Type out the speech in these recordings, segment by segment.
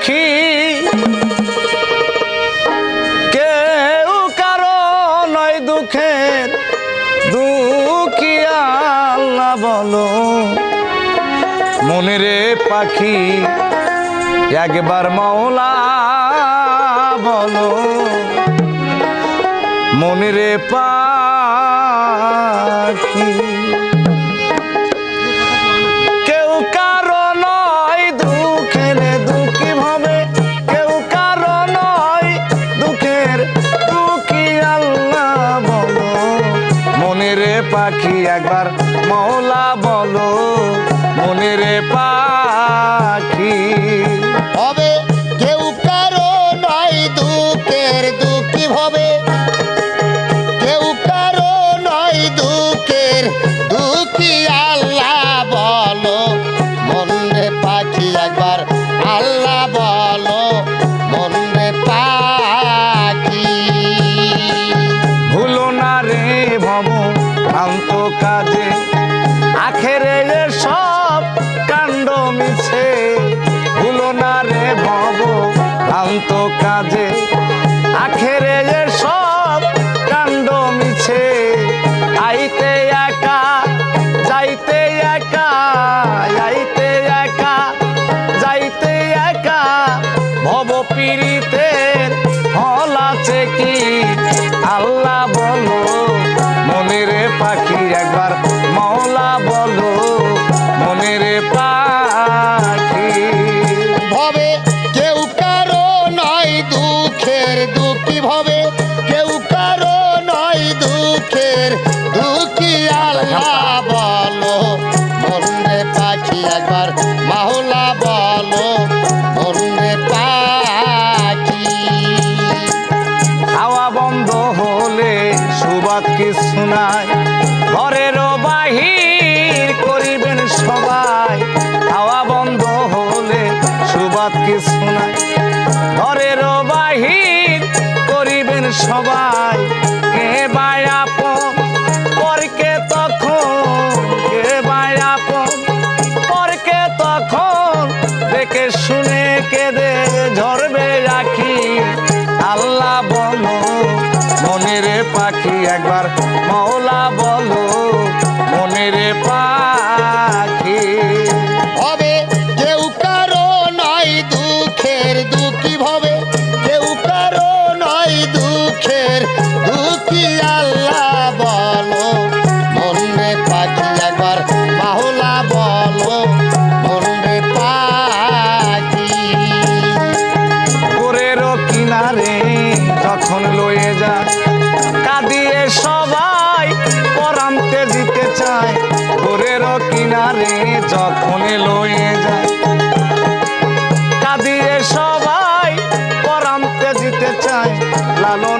দুঃখী কেউ কারও নয় দুঃখের দুঃখী বলো। মনেরে পাখি একবার মাওলা বলো। মনেরে পাখি মনেরে পাখি একবার মৌলা বলো মনেরে পাখি। হবে এ সব কাণ্ড মিছে। ভুলো না রে ভব ভ্রান্ত কাজে। আখেরে সব কাণ্ড মিছে। আইতে একা, যাইতে একা, আইতে একা, যাইতে একা। ভব পীড়িতের ফল আছে কি? আল্লাহ বলো, মনের পাখি ভবে কেউ কারও নয় দুঃখের দুঃখী ভবে। কেউ কারও নয় দুঃখের দুঃখী আল্লাহ বলো। মনে পাখি একবার মাওলা বলো। মনে পাখি। হাওয়া বন্ধ হলে সুবাদ কি শোনায় ঘরেরও বাহির সবাই কে বায়াপ পরকে তখন? কে বায়াপ পরকে তখন? দেখে শুনে কেঁদে ঝরবে রাখি আল্লাহ বলো, মনের পাখি একবার, মৌলা যখন লয়ে যায়। কাঁদিয়ে সবাই পরান্তে দিতে চায়। ভোরের কিনারে যখন লয়ে যায়। কাঁদিয়ে সবাই পরান্তে দিতে চায়। লালন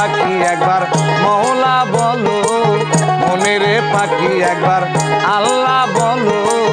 পাখি একবার মহলা বলো মনে রে পাখি একবার আল্লাহ বলো।